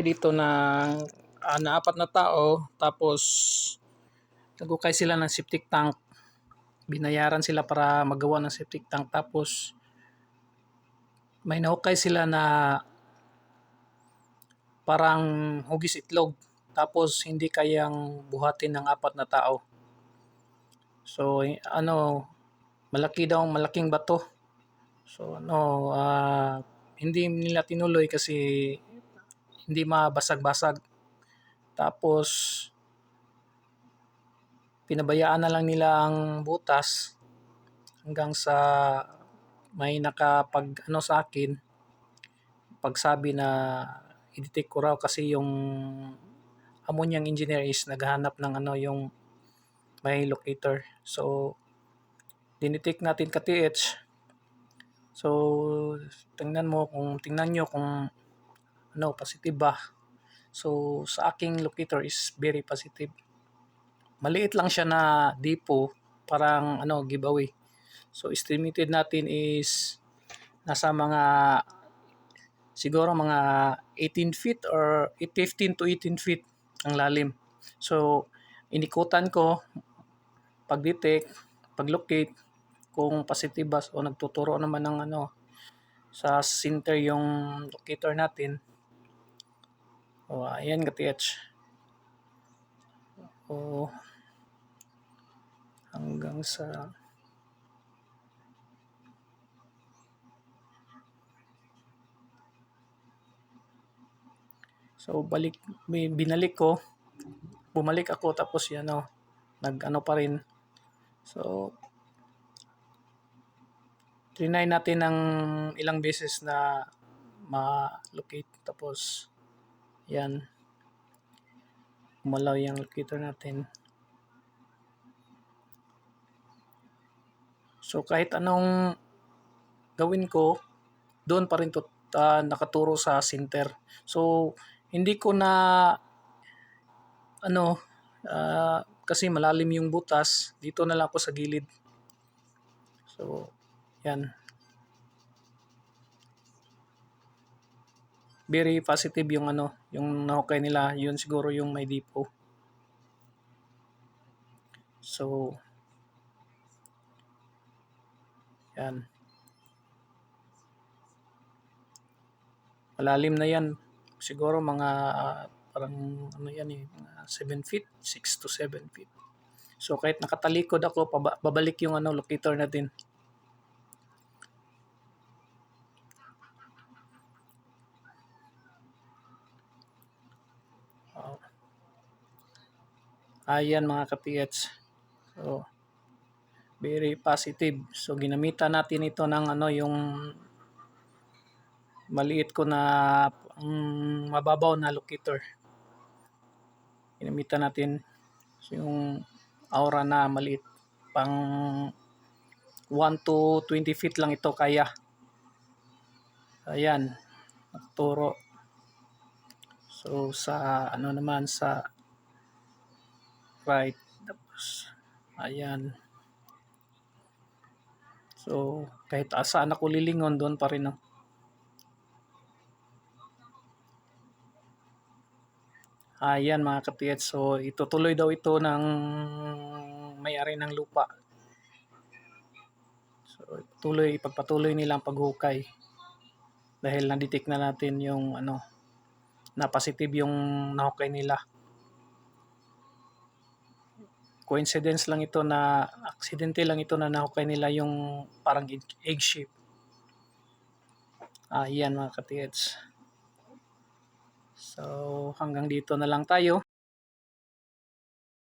dito na ah, na apat na tao tapos nagukay sila ng septic tank. Binayaran sila para magawa ng septic tank tapos may nahukay sila na parang hugis itlog tapos hindi kayang buhatin ng apat na tao. So ano malaki daw malaking bato. So ano ah, hindi nila tinuloy kasi hindi mabasag-basag. Tapos pinabayaan na lang nila ang butas hanggang sa may nakapag ano sa akin pagsabi na i-detect ko raw kasi yung ammonium engineer is naghahanap ng ano yung may locator. So dinetect natin ka TH. So tingnan mo kung tingnan nyo kung ano positive ba. So sa aking locator is very positive. Maliit lang siya na depo, parang ano giveaway. So estimated natin is nasa mga siguro mga 18 feet or 15 to 18 feet ang lalim. So inikutan ko pag-detect, pag-locate kung positive ba o nagtuturo naman ng ano sa center yung locator natin. O ayan ka TH. O hanggang sa So balik binalik ko. Bumalik ako tapos yan oh, nag ano pa rin. So trinay natin ng ilang beses na ma-locate tapos yan umalaw yung locator natin. So kahit anong gawin ko, doon pa rin to ah, nakaturo sa center. So hindi ko na ano ah, kasi malalim yung butas, dito na lang ako sa gilid. So yan. Very positive yung ano, yung nahukay nila, yun siguro yung may depo. So, yan. Malalim na yan. Siguro mga ah, parang ano yan eh, mga 7 feet, 6 to 7 feet. So kahit nakatalikod ako, paba- babalik yung ano locator natin. Oh. Ayan mga ka-PH. So, very positive. So ginamitan natin ito ng ano yung maliit ko na um, mababaw na locator. Ginamitan natin yung aura na maliit pang 1 to 20 feet lang ito kaya. Ayan, nagturo. So sa ano naman sa right tapos ayan. So kahit saan ako lilingon doon pa rin oh. Ayan mga kapiyat. So itutuloy daw ito ng may-ari ng lupa. So tuloy ipagpatuloy nilang paghukay. Dahil na-detect na natin yung ano na positive yung nahukay nila. Coincidence lang ito na aksidente lang ito na nahukay nila yung parang egg shape. Ayan mga kapiyats. So hanggang dito na lang tayo.